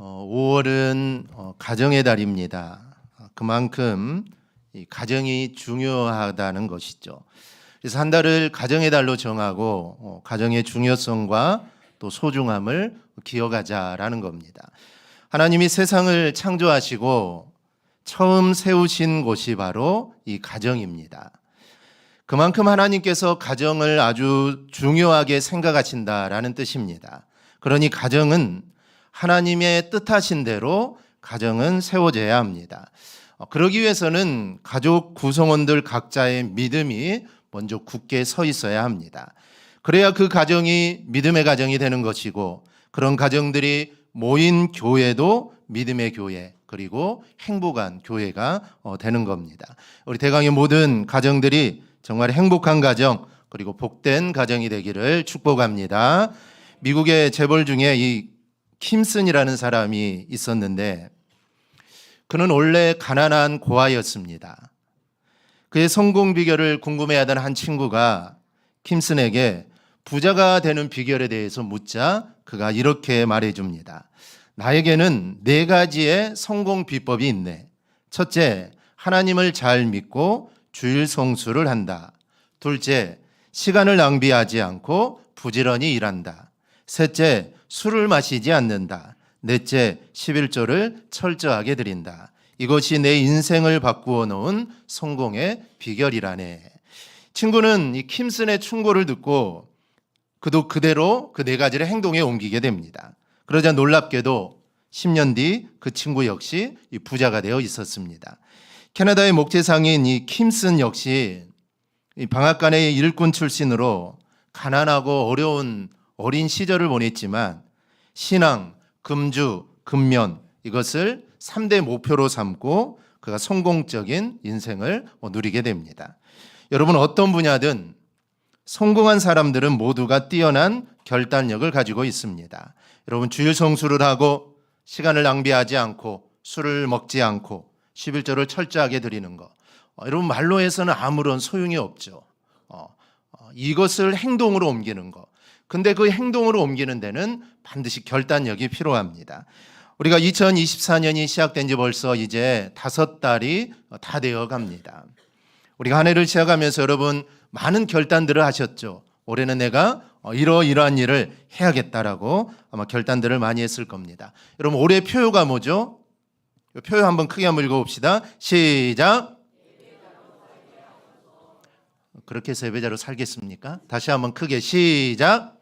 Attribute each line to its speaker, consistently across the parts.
Speaker 1: 어, 5월은 어, 가정의 달입니다. 아, 그만큼 이 가정이 중요하다는 것이죠. 그래서 한 달을 가정의 달로 정하고 어, 가정의 중요성과 또 소중함을 기억하자라는 겁니다. 하나님이 세상을 창조하시고 처음 세우신 곳이 바로 이 가정입니다. 그만큼 하나님께서 가정을 아주 중요하게 생각하신다라는 뜻입니다. 그러니 가정은 하나님의 뜻하신 대로 가정은 세워져야 합니다. 어, 그러기 위해서는 가족 구성원들 각자의 믿음이 먼저 굳게 서 있어야 합니다. 그래야 그 가정이 믿음의 가정이 되는 것이고 그런 가정들이 모인 교회도 믿음의 교회 그리고 행복한 교회가 어, 되는 겁니다. 우리 대강의 모든 가정들이 정말 행복한 가정 그리고 복된 가정이 되기를 축복합니다. 미국의 재벌 중에 이 킴슨이라는 사람이 있었는데 그는 원래 가난한 고아였습니다. 그의 성공 비결을 궁금해하던 한 친구가 킴슨에게 부자가 되는 비결에 대해서 묻자 그가 이렇게 말해 줍니다. 나에게는 네 가지의 성공 비법이 있네. 첫째, 하나님을 잘 믿고 주일 성수를 한다. 둘째, 시간을 낭비하지 않고 부지런히 일한다. 셋째, 술을 마시지 않는다. 넷째, 11조를 철저하게 드린다. 이것이 내 인생을 바꾸어 놓은 성공의 비결이라네. 친구는 이 킴슨의 충고를 듣고 그도 그대로 그 네 가지를 행동에 옮기게 됩니다. 그러자 놀랍게도 10년 뒤 그 친구 역시 이 부자가 되어 있었습니다. 캐나다의 목재상인 이 킴슨 역시 이 방앗간의 일꾼 출신으로 가난하고 어려운 어린 시절을 보냈지만 신앙, 금주, 근면 이것을 3대 목표로 삼고 그가 성공적인 인생을 누리게 됩니다. 여러분 어떤 분야든 성공한 사람들은 모두가 뛰어난 결단력을 가지고 있습니다. 여러분 주일 성수를 하고 시간을 낭비하지 않고 술을 먹지 않고 11조를 철저하게 드리는 것. 어, 여러분 말로 해서는 아무런 소용이 없죠. 어, 어, 이것을 행동으로 옮기는 것. 근데 그 행동으로 옮기는 데는 반드시 결단력이 필요합니다. 우리가 2024년이 시작된 지 벌써 이제 다섯 달이 다 되어 갑니다. 우리가 한 해를 시작하면서 여러분 많은 결단들을 하셨죠. 올해는 내가 어, 이러이러한 일을 해야겠다라고 아마 결단들을 많이 했을 겁니다. 여러분 올해 표요가 뭐죠? 표요 한번 크게 한번 읽어봅시다. 시작. 그렇게 해서 예배자로 살겠습니까? 다시 한번 크게 시작.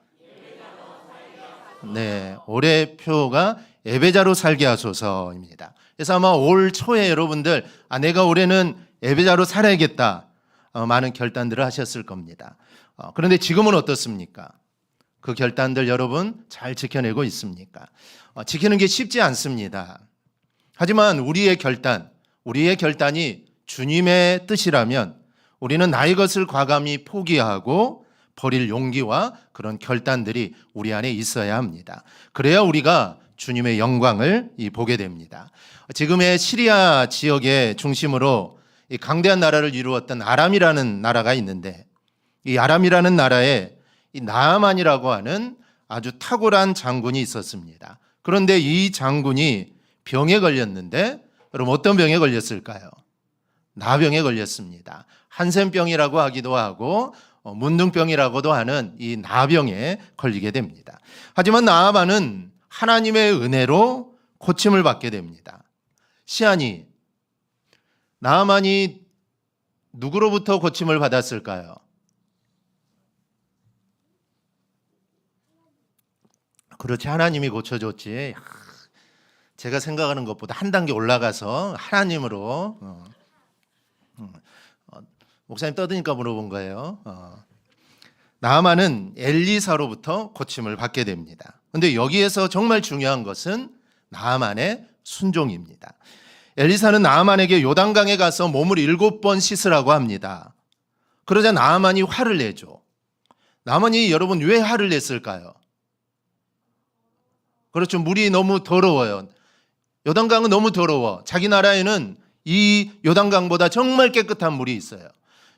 Speaker 1: 네, 올해 표가 예배자로 살게 하소서입니다. 그래서 아마 올 초에 여러분들 아 내가 올해는 예배자로 살아야겠다 어, 많은 결단들을 하셨을 겁니다. 어, 그런데 지금은 어떻습니까? 그 결단들 여러분 잘 지켜내고 있습니까? 어, 지키는 게 쉽지 않습니다. 하지만 우리의 결단, 우리의 결단이 주님의 뜻이라면 우리는 나의 것을 과감히 포기하고 버릴 용기와 그런 결단들이 우리 안에 있어야 합니다. 그래야 우리가 주님의 영광을 보게 됩니다. 지금의 시리아 지역의 중심으로 이 강대한 나라를 이루었던 아람이라는 나라가 있는데 이 아람이라는 나라에 이 나아만이라고 하는 아주 탁월한 장군이 있었습니다. 그런데 이 장군이 병에 걸렸는데 여러분 어떤 병에 걸렸을까요? 나병에 걸렸습니다. 한센병이라고 하기도 하고 어, 문둥병이라고도 하는 이 나병에 걸리게 됩니다. 하지만 나아만은 하나님의 은혜로 고침을 받게 됩니다. 시안이 나아만이 누구로부터 고침을 받았을까요? 그렇지 하나님이 고쳐줬지. 제가 생각하는 것보다 한 단계 올라가서 하나님으로 어, 어, 어, 목사님 떠드니까 물어본 거예요. 어. 나아만은 엘리사로부터 고침을 받게 됩니다. 근데 여기에서 정말 중요한 것은 나아만의 순종입니다. 엘리사는 나아만에게 요단강에 가서 몸을 일곱 번 씻으라고 합니다. 그러자 나아만이 화를 내죠. 나아만이 여러분 왜 화를 냈을까요? 그렇죠. 물이 너무 더러워요. 요단강은 너무 더러워. 자기 나라에는 이 요단강보다 정말 깨끗한 물이 있어요.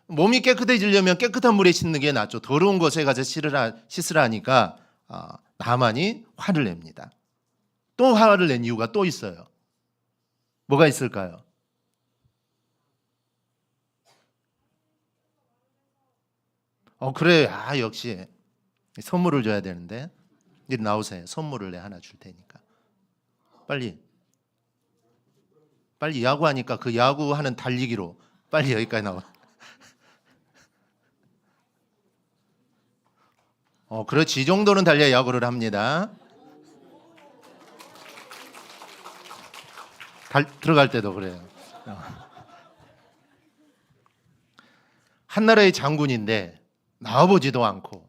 Speaker 1: 몸이 깨끗해지려면 깨끗한 물에 씻는 게 낫죠. 더러운 곳에 가서 씻으라, 씻으라니까 아, 나만이 화를 냅니다. 또 화를 낸 이유가 또 있어요. 뭐가 있을까요? 어 그래 아 역시 선물을 줘야 되는데 이리 나오세요 선물을 내 하나 줄 테니까 빨리 빨리 야구하니까 그 야구하는 달리기로 빨리 여기까지 나와 어 그렇지 이 정도는 달려야 야구를 합니다 달, 들어갈 때도 그래요 어. 한나라의 장군인데 나와보지도 않고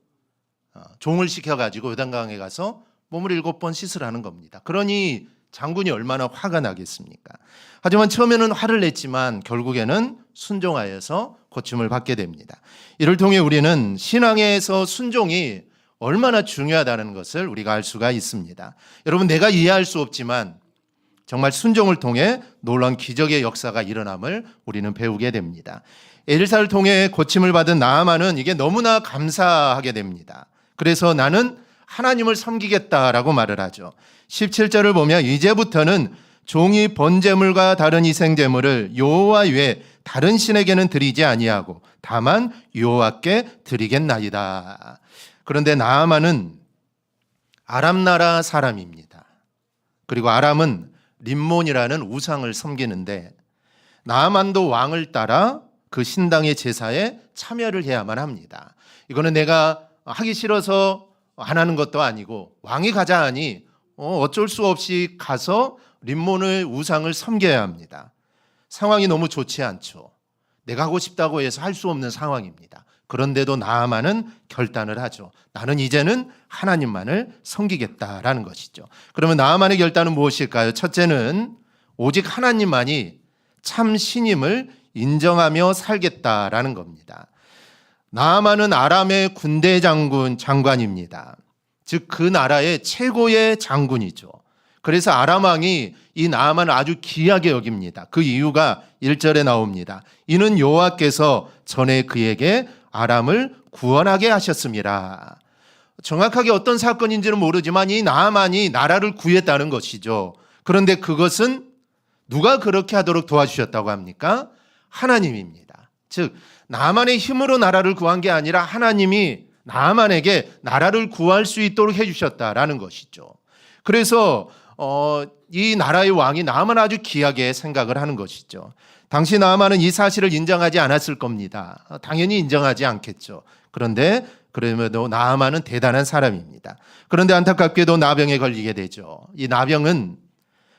Speaker 1: 어, 종을 시켜가지고 요단강에 가서 몸을 일곱 번 씻으라는 겁니다. 그러니 장군이 얼마나 화가 나겠습니까? 하지만 처음에는 화를 냈지만 결국에는 순종하여서 고침을 받게 됩니다. 이를 통해 우리는 신앙에서 순종이 얼마나 중요하다는 것을 우리가 알 수가 있습니다. 여러분 내가 이해할 수 없지만 정말 순종을 통해 놀라운 기적의 역사가 일어남을 우리는 배우게 됩니다. 엘사를 통해 고침을 받은 나아만은 이게 너무나 감사하게 됩니다. 그래서 나는 하나님을 섬기겠다라고 말을 하죠. 17절을 보면 이제부터는 종이 번제물과 다른 희생제물을 여호와 외에 다른 신에게는 드리지 아니하고 다만 여호와께 드리겠나이다. 그런데 나아만은 아람 나라 사람입니다. 그리고 아람은 림몬이라는 우상을 섬기는데 나아만도 왕을 따라 그 신당의 제사에 참여를 해야만 합니다. 이거는 내가 하기 싫어서 안 하는 것도 아니고 왕이 가자 하니 어, 어쩔 수 없이 가서 림몬의 우상을 섬겨야 합니다. 상황이 너무 좋지 않죠. 내가 하고 싶다고 해서 할 수 없는 상황입니다. 그런데도 나아만은 결단을 하죠. 나는 이제는 하나님만을 섬기겠다라는 것이죠. 그러면 나아만의 결단은 무엇일까요? 첫째는 오직 하나님만이 참 신임을 인정하며 살겠다라는 겁니다. 나아만은 아람의 군대 장군 장관입니다. 즉 그 나라의 최고의 장군이죠. 그래서 아람 왕이 이 나아만을 아주 귀하게 여깁니다. 그 이유가 1절에 나옵니다. 이는 여호와께서 전에 그에게 아람을 구원하게 하셨습니다. 정확하게 어떤 사건인지는 모르지만 이 나아만이 나라를 구했다는 것이죠. 그런데 그것은 누가 그렇게 하도록 도와주셨다고 합니까? 하나님입니다. 즉 나만의 힘으로 나라를 구한 게 아니라 하나님이 나만에게 나라를 구할 수 있도록 해주셨다라는 것이죠. 그래서 어, 이 나라의 왕이 나만 아주 귀하게 생각을 하는 것이죠. 당시 나만은 이 사실을 인정하지 않았을 겁니다. 당연히 인정하지 않겠죠. 그런데 그럼에도 나아만은 대단한 사람입니다. 그런데 안타깝게도 나병에 걸리게 되죠. 이 나병은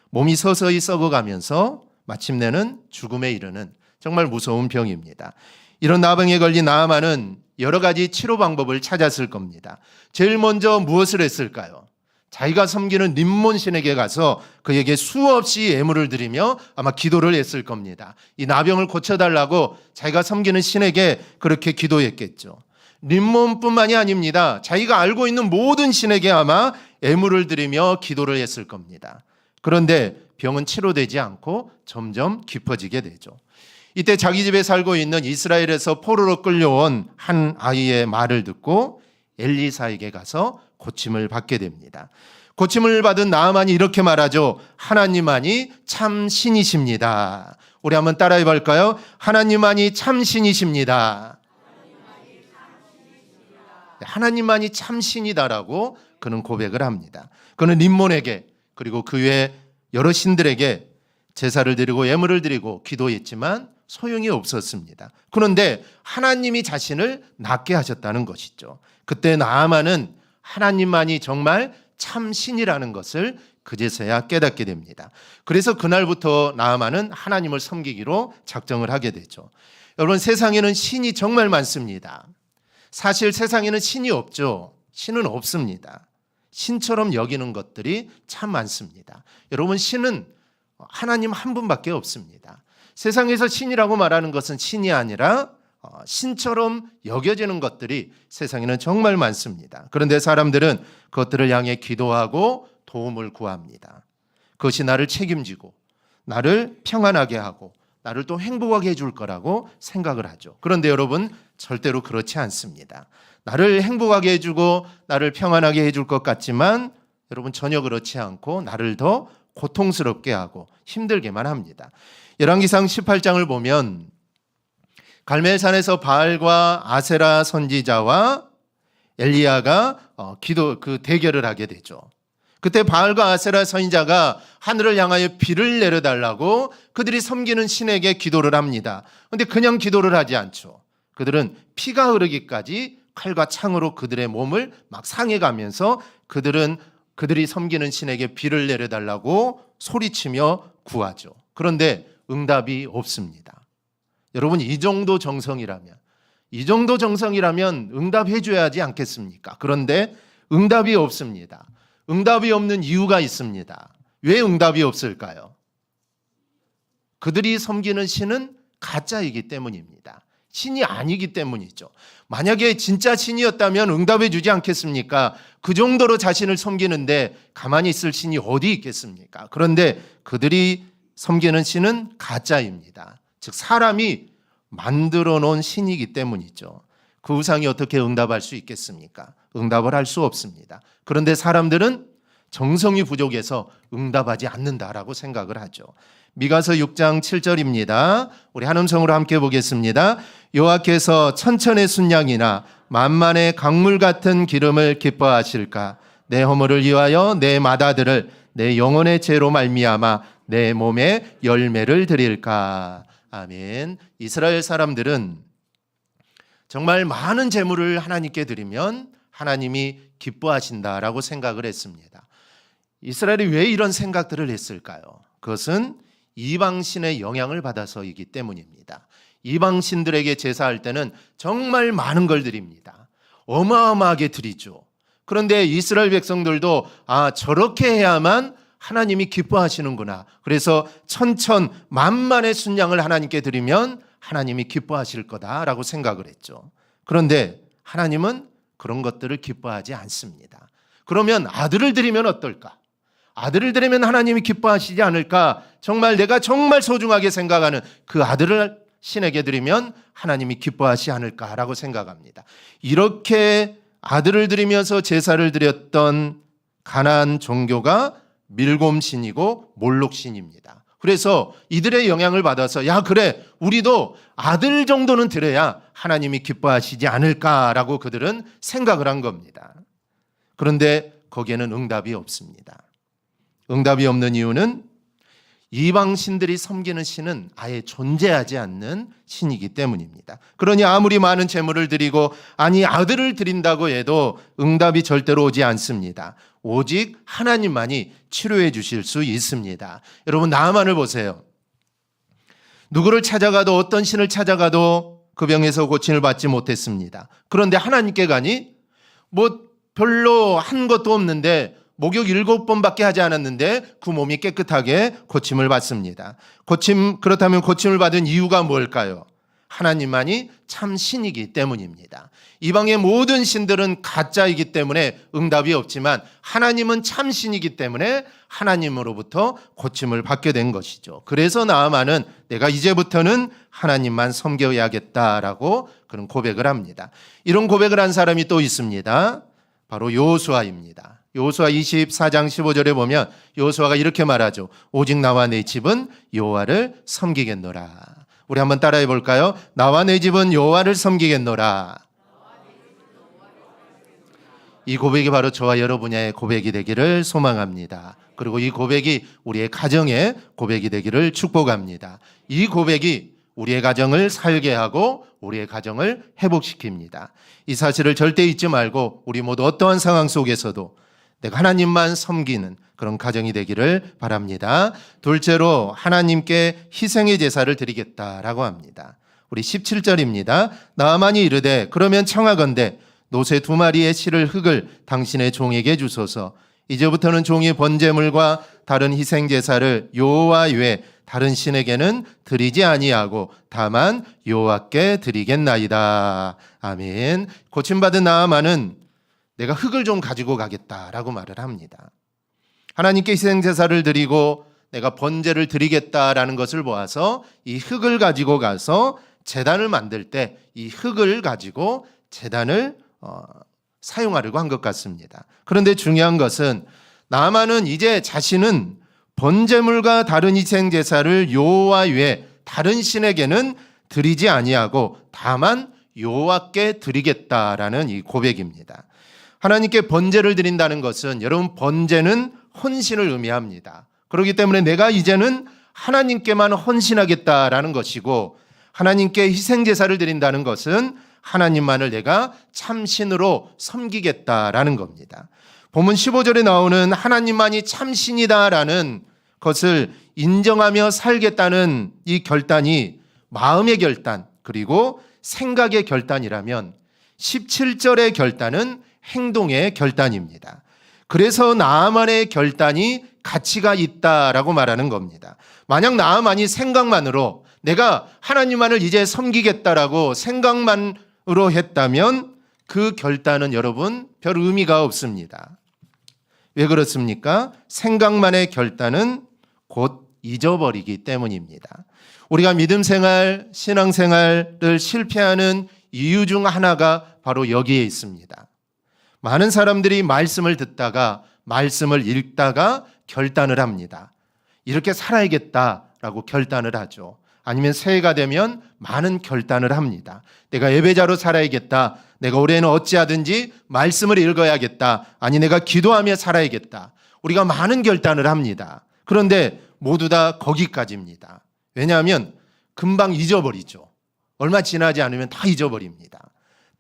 Speaker 1: 몸이 서서히 썩어가면서 마침내는 죽음에 이르는 정말 무서운 병입니다. 이런 나병에 걸린 나아만은 여러 가지 치료 방법을 찾았을 겁니다. 제일 먼저 무엇을 했을까요? 자기가 섬기는 림몬 신에게 가서 그에게 수없이 예물을 드리며 아마 기도를 했을 겁니다. 이 나병을 고쳐달라고 자기가 섬기는 신에게 그렇게 기도했겠죠. 림몬뿐만이 아닙니다. 자기가 알고 있는 모든 신에게 아마 예물을 드리며 기도를 했을 겁니다. 그런데 병은 치료되지 않고 점점 깊어지게 되죠. 이때 자기 집에 살고 있는 이스라엘에서 포로로 끌려온 한 아이의 말을 듣고 엘리사에게 가서 고침을 받게 됩니다. 고침을 받은 나아만이 이렇게 말하죠. 하나님만이 참 신이십니다. 우리 한번 따라해 볼까요? 하나님만이 참 신이십니다. 하나님만이 참 신이다라고 그는 고백을 합니다. 그는 림몬에게 그리고 그 외 여러 신들에게 제사를 드리고 예물을 드리고 기도했지만 소용이 없었습니다. 그런데 하나님이 자신을 낫게 하셨다는 것이죠. 그때 나아만은 하나님만이 정말 참 신이라는 것을 그제서야 깨닫게 됩니다. 그래서 그날부터 나아만은 하나님을 섬기기로 작정을 하게 되죠. 여러분 세상에는 신이 정말 많습니다. 사실 세상에는 신이 없죠. 신은 없습니다. 신처럼 여기는 것들이 참 많습니다. 여러분 신은 하나님 한 분밖에 없습니다. 세상에서 신이라고 말하는 것은 신이 아니라 어, 신처럼 여겨지는 것들이 세상에는 정말 많습니다. 그런데 사람들은 그것들을 향해 기도하고 도움을 구합니다. 그것이 나를 책임지고 나를 평안하게 하고 나를 또 행복하게 해줄 거라고 생각을 하죠. 그런데 여러분 절대로 그렇지 않습니다. 나를 행복하게 해주고 나를 평안하게 해줄 것 같지만 여러분 전혀 그렇지 않고 나를 더 고통스럽게 하고 힘들게만 합니다. 열왕기상 18장을 보면 갈멜산에서 바알과 아세라 선지자와 엘리야가 어, 기도 그 대결을 하게 되죠. 그때 바알과 아세라 선지자가 하늘을 향하여 비를 내려달라고 그들이 섬기는 신에게 기도를 합니다. 근데 그냥 기도를 하지 않죠. 그들은 피가 흐르기까지 칼과 창으로 그들의 몸을 막 상해가면서 그들은 그들이 섬기는 신에게 비를 내려달라고 소리치며 구하죠. 그런데 응답이 없습니다. 여러분 이 정도 정성이라면 이 정도 정성이라면 응답해 줘야 하지 않겠습니까? 그런데 응답이 없습니다. 응답이 없는 이유가 있습니다. 왜 응답이 없을까요? 그들이 섬기는 신은 가짜이기 때문입니다. 신이 아니기 때문이죠. 만약에 진짜 신이었다면 응답해 주지 않겠습니까? 그 정도로 자신을 섬기는데 가만히 있을 신이 어디 있겠습니까? 그런데 그들이 섬기는 신은 가짜입니다. 즉 사람이 만들어 놓은 신이기 때문이죠. 그 우상이 어떻게 응답할 수 있겠습니까? 응답을 할 수 없습니다. 그런데 사람들은 정성이 부족해서 응답하지 않는다라고 생각을 하죠. 미가서 6장 7절입니다. 우리 한 음성으로 함께 보겠습니다. 여호와께서 천천의 순양이나 만만의 강물 같은 기름을 기뻐하실까? 내 허물을 위하여 내 마다들을 내 영혼의 죄로 말미암아 내 몸에 열매를 드릴까? 아멘. 이스라엘 사람들은 정말 많은 재물을 하나님께 드리면 하나님이 기뻐하신다라고 생각을 했습니다. 이스라엘이 왜 이런 생각들을 했을까요? 그것은 이방신의 영향을 받아서이기 때문입니다. 이방신들에게 제사할 때는 정말 많은 걸 드립니다. 어마어마하게 드리죠. 그런데 이스라엘 백성들도 아, 저렇게 해야만 하나님이 기뻐하시는구나. 그래서 천천 만만의 순양을 하나님께 드리면 하나님이 기뻐하실 거다라고 생각을 했죠. 그런데 하나님은 그런 것들을 기뻐하지 않습니다. 그러면 아들을 드리면 어떨까? 아들을 드리면 하나님이 기뻐하시지 않을까? 정말 내가 정말 소중하게 생각하는 그 아들을 신에게 드리면 하나님이 기뻐하시지 않을까라고 생각합니다. 이렇게 아들을 드리면서 제사를 드렸던 가나안 종교가 밀곰신이고 몰록신입니다. 그래서 이들의 영향을 받아서 야 그래 우리도 아들 정도는 드려야 하나님이 기뻐하시지 않을까라고 그들은 생각을 한 겁니다. 그런데 거기에는 응답이 없습니다. 응답이 없는 이유는 이방 신들이 섬기는 신은 아예 존재하지 않는 신이기 때문입니다. 그러니 아무리 많은 재물을 드리고 아니 아들을 드린다고 해도 응답이 절대로 오지 않습니다. 오직 하나님만이 치료해 주실 수 있습니다. 여러분 나만을 보세요. 누구를 찾아가도 어떤 신을 찾아가도 그 병에서 고침을 받지 못했습니다. 그런데 하나님께 가니 뭐 별로 한 것도 없는데 목욕 일곱 번밖에 하지 않았는데 그 몸이 깨끗하게 고침을 받습니다. 고침 그렇다면 고침을 받은 이유가 뭘까요? 하나님만이 참 신이기 때문입니다. 이방의 모든 신들은 가짜이기 때문에 응답이 없지만 하나님은 참 신이기 때문에 하나님으로부터 고침을 받게 된 것이죠. 그래서 나아만은 내가 이제부터는 하나님만 섬겨야겠다라고 그런 고백을 합니다. 이런 고백을 한 사람이 또 있습니다. 바로 요수아입니다. 요수아 24장 15절에 보면 요수아가 이렇게 말하죠. 오직 나와 내 집은 여호와를 섬기겠노라. 우리 한번 따라해 볼까요? 나와 내 집은 여호와를 섬기겠노라. 이 고백이 바로 저와 여러분의 고백이 되기를 소망합니다. 그리고 이 고백이 우리의 가정의 고백이 되기를 축복합니다. 이 고백이 우리의 가정을 살게 하고 우리의 가정을 회복시킵니다. 이 사실을 절대 잊지 말고 우리 모두 어떠한 상황 속에서도 내가 하나님만 섬기는 그런 가정이 되기를 바랍니다. 둘째로 하나님께 희생의 제사를 드리겠다라고 합니다. 우리 17절입니다. 나만이 이르되 그러면 청하건대 노새 두 마리의 실을 흙을 당신의 종에게 주소서. 이제부터는 종이 번제물과 다른 희생 제사를 여호와 외 다른 신에게는 드리지 아니하고 다만 여호와께 드리겠나이다. 아멘. 고침받은 나아만은 내가 흙을 좀 가지고 가겠다라고 말을 합니다. 하나님께 희생 제사를 드리고 내가 번제를 드리겠다라는 것을 보아서 이 흙을 가지고 가서 재단을 만들 때 이 흙을 가지고 재단을 어, 사용하려고 한 것 같습니다. 그런데 중요한 것은 나만은 이제 자신은 번제물과 다른 희생 제사를 여호와 외에 다른 신에게는 드리지 아니하고 다만 여호와께 드리겠다라는 이 고백입니다. 하나님께 번제를 드린다는 것은 여러분 번제는 헌신을 의미합니다. 그렇기 때문에 내가 이제는 하나님께만 헌신하겠다라는 것이고 하나님께 희생 제사를 드린다는 것은 하나님만을 내가 참신으로 섬기겠다라는 겁니다. 본문 15절에 나오는 하나님만이 참신이다라는 것을 인정하며 살겠다는 이 결단이 마음의 결단 그리고 생각의 결단이라면 17절의 결단은 행동의 결단입니다. 그래서 나아만의 결단이 가치가 있다라고 말하는 겁니다. 만약 나아만이 생각만으로 내가 하나님만을 이제 섬기겠다라고 생각만으로 했다면 그 결단은 여러분 별 의미가 없습니다. 왜 그렇습니까? 생각만의 결단은 곧 잊어버리기 때문입니다. 우리가 믿음 생활, 신앙 생활을 실패하는 이유 중 하나가 바로 여기에 있습니다. 많은 사람들이 말씀을 듣다가 말씀을 읽다가 결단을 합니다. 이렇게 살아야겠다라고 결단을 하죠. 아니면 새해가 되면 많은 결단을 합니다. 내가 예배자로 살아야겠다. 내가 올해는 어찌하든지 말씀을 읽어야겠다. 아니 내가 기도하며 살아야겠다. 우리가 많은 결단을 합니다. 그런데 모두 다 거기까지입니다. 왜냐하면 금방 잊어버리죠. 얼마 지나지 않으면 다 잊어버립니다.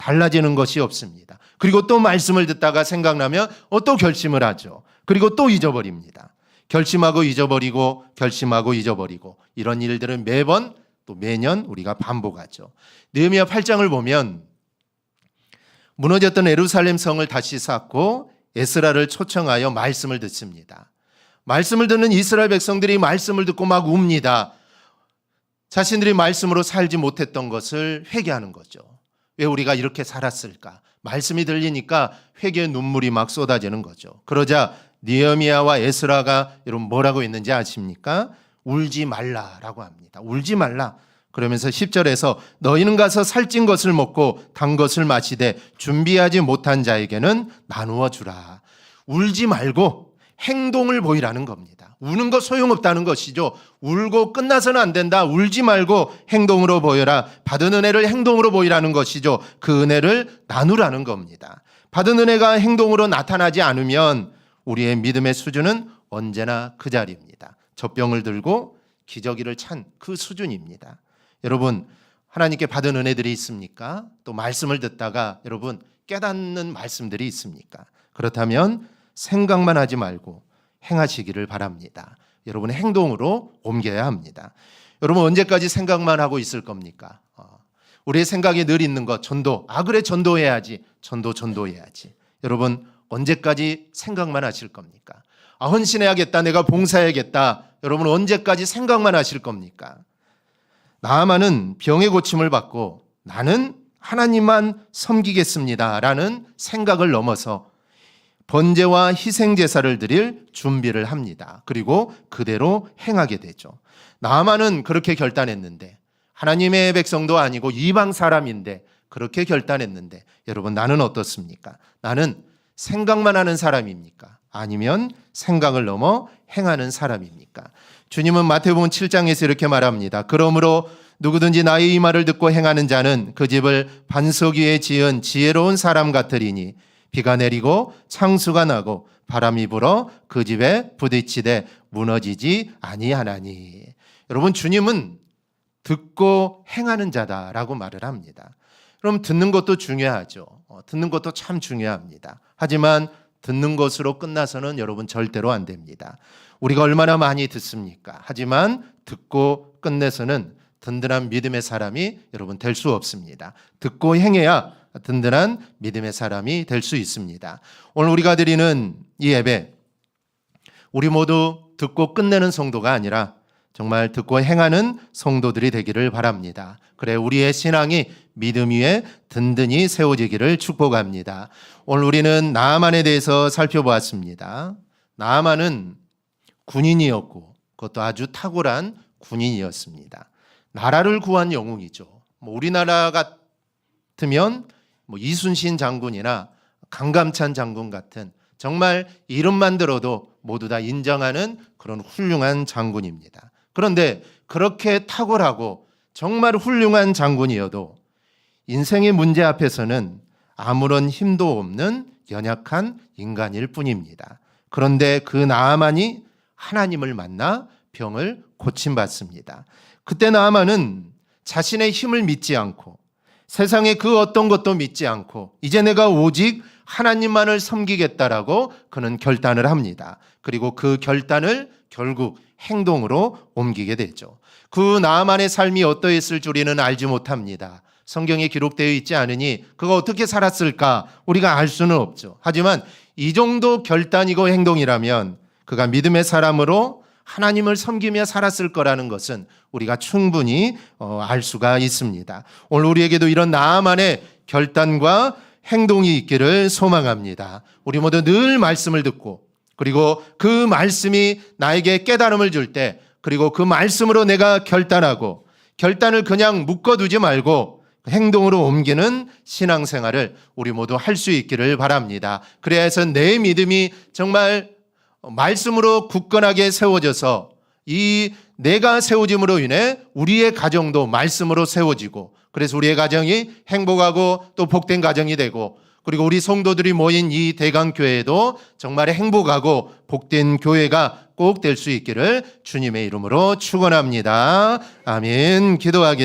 Speaker 1: 달라지는 것이 없습니다. 그리고 또 말씀을 듣다가 생각나면 어, 또 결심을 하죠. 그리고 또 잊어버립니다. 결심하고 잊어버리고 결심하고 잊어버리고 이런 일들은 매번 또 매년 우리가 반복하죠. 느헤미야 8장을 보면 무너졌던 에루살렘 성을 다시 쌓고 에스라를 초청하여 말씀을 듣습니다. 말씀을 듣는 이스라엘 백성들이 말씀을 듣고 막 웁니다. 자신들이 말씀으로 살지 못했던 것을 회개하는 거죠. 왜 우리가 이렇게 살았을까? 말씀이 들리니까 회개의 눈물이 막 쏟아지는 거죠. 그러자 니에미아와 에스라가 여러분 뭐라고 했는지 아십니까? 울지 말라라고 합니다. 울지 말라. 그러면서 10절에서 너희는 가서 살찐 것을 먹고 단 것을 마시되 준비하지 못한 자에게는 나누어 주라. 울지 말고 행동을 보이라는 겁니다. 우는 거 소용없다는 것이죠. 울고 끝나서는 안 된다. 울지 말고 행동으로 보여라. 받은 은혜를 행동으로 보이라는 것이죠. 그 은혜를 나누라는 겁니다. 받은 은혜가 행동으로 나타나지 않으면 우리의 믿음의 수준은 언제나 그 자리입니다. 젖병을 들고 기저귀를 찬 그 수준입니다. 여러분, 하나님께 받은 은혜들이 있습니까? 또 말씀을 듣다가 여러분 깨닫는 말씀들이 있습니까? 그렇다면 생각만 하지 말고 행하시기를 바랍니다. 여러분의 행동으로 옮겨야 합니다. 여러분 언제까지 생각만 하고 있을 겁니까? 어, 우리의 생각이 늘 있는 것 전도. 아 그래 전도해야지. 전도 전도해야지. 여러분 언제까지 생각만 하실 겁니까? 아 헌신해야겠다. 내가 봉사해야겠다. 여러분 언제까지 생각만 하실 겁니까? 나아만은 병의 고침을 받고 나는 하나님만 섬기겠습니다라는 생각을 넘어서 번제와 희생 제사를 드릴 준비를 합니다. 그리고 그대로 행하게 되죠. 나만은 그렇게 결단했는데 하나님의 백성도 아니고 이방 사람인데 그렇게 결단했는데 여러분 나는 어떻습니까? 나는 생각만 하는 사람입니까? 아니면 생각을 넘어 행하는 사람입니까? 주님은 마태복음 7장에서 이렇게 말합니다. 그러므로 누구든지 나의 이 말을 듣고 행하는 자는 그 집을 반석 위에 지은 지혜로운 사람 같으리니 비가 내리고 창수가 나고 바람이 불어 그 집에 부딪히되 무너지지 아니하나니. 여러분 주님은 듣고 행하는 자다라고 말을 합니다. 그럼 듣는 것도 중요하죠. 어, 듣는 것도 참 중요합니다. 하지만 듣는 것으로 끝나서는 여러분 절대로 안 됩니다. 우리가 얼마나 많이 듣습니까? 하지만 듣고 끝내서는 든든한 믿음의 사람이 여러분 될 수 없습니다. 듣고 행해야 든든한 믿음의 사람이 될 수 있습니다. 오늘 우리가 드리는 이 예배, 우리 모두 듣고 끝내는 성도가 아니라 정말 듣고 행하는 성도들이 되기를 바랍니다. 그래 우리의 신앙이 믿음 위에 든든히 세워지기를 축복합니다. 오늘 우리는 나아만에 대해서 살펴보았습니다. 나아만은 군인이었고 그것도 아주 탁월한 군인이었습니다. 나라를 구한 영웅이죠. 뭐 우리나라 같으면 뭐 이순신 장군이나 강감찬 장군 같은 정말 이름만 들어도 모두 다 인정하는 그런 훌륭한 장군입니다. 그런데 그렇게 탁월하고 정말 훌륭한 장군이어도 인생의 문제 앞에서는 아무런 힘도 없는 연약한 인간일 뿐입니다. 그런데 그 나아만이 하나님을 만나 병을 고침받습니다. 그때 나아만은 자신의 힘을 믿지 않고 세상의 그 어떤 것도 믿지 않고 이제 내가 오직 하나님만을 섬기겠다라고 그는 결단을 합니다. 그리고 그 결단을 결국 행동으로 옮기게 되죠. 그 나만의 삶이 어떠했을 줄이는 알지 못합니다. 성경에 기록되어 있지 않으니 그가 어떻게 살았을까 우리가 알 수는 없죠. 하지만 이 정도 결단이고 행동이라면 그가 믿음의 사람으로 하나님을 섬기며 살았을 거라는 것은 우리가 충분히 어, 알 수가 있습니다. 오늘 우리에게도 이런 나만의 결단과 행동이 있기를 소망합니다. 우리 모두 늘 말씀을 듣고 그리고 그 말씀이 나에게 깨달음을 줄 때 그리고 그 말씀으로 내가 결단하고 결단을 그냥 묶어두지 말고 행동으로 옮기는 신앙생활을 우리 모두 할 수 있기를 바랍니다. 그래야 해서 내 믿음이 정말 말씀으로 굳건하게 세워져서 이 내가 세워짐으로 인해 우리의 가정도 말씀으로 세워지고 그래서 우리의 가정이 행복하고 또 복된 가정이 되고 그리고 우리 성도들이 모인 이 대강교회도 정말 행복하고 복된 교회가 꼭 될 수 있기를 주님의 이름으로 축원합니다. 아멘. 기도하겠습니다.